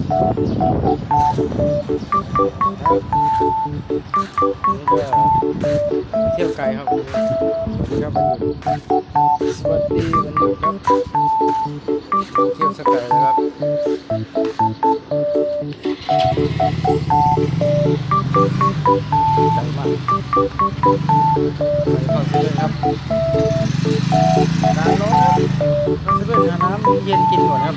เที่ยวไกลครับครับสวัสดีวันหยุดครับเที่ยวสกายเลยครับไกลมากไปเข้าเซเว่นครับการร้อนครับเข้าเซเว่นาน้ำเย็นกินก่อนครับ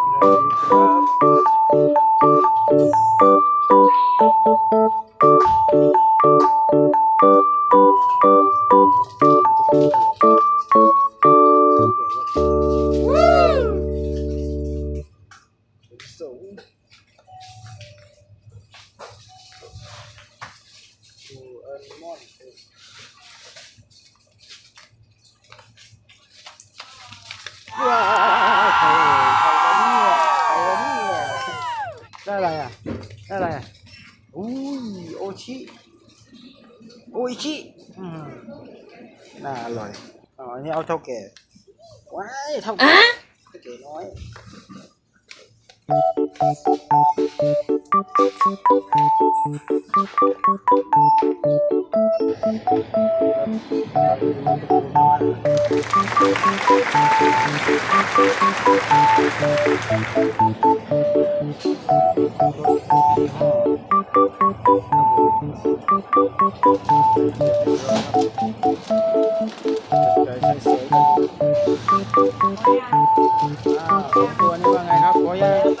ว้าวใครวะเนี่ยใครวะเนี่ยได้อะไรอะได้อะไรอะอุ้ยโอชิโอชิอืมน่าอร่อยอ๋อนี่เอาเท่าแก่ว้ายเท่าแก่เท่าแก่น้อย 제가지금까지는이런것들을다 알,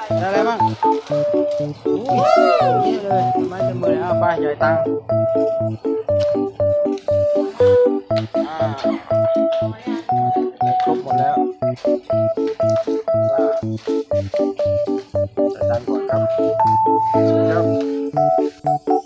ได้อะไรบ้างนี่เลยไม้เต็มมือเลยอ้าไปใหญ่ตังครบหมดแล้วว่าจ่ตังก่อนครับครับ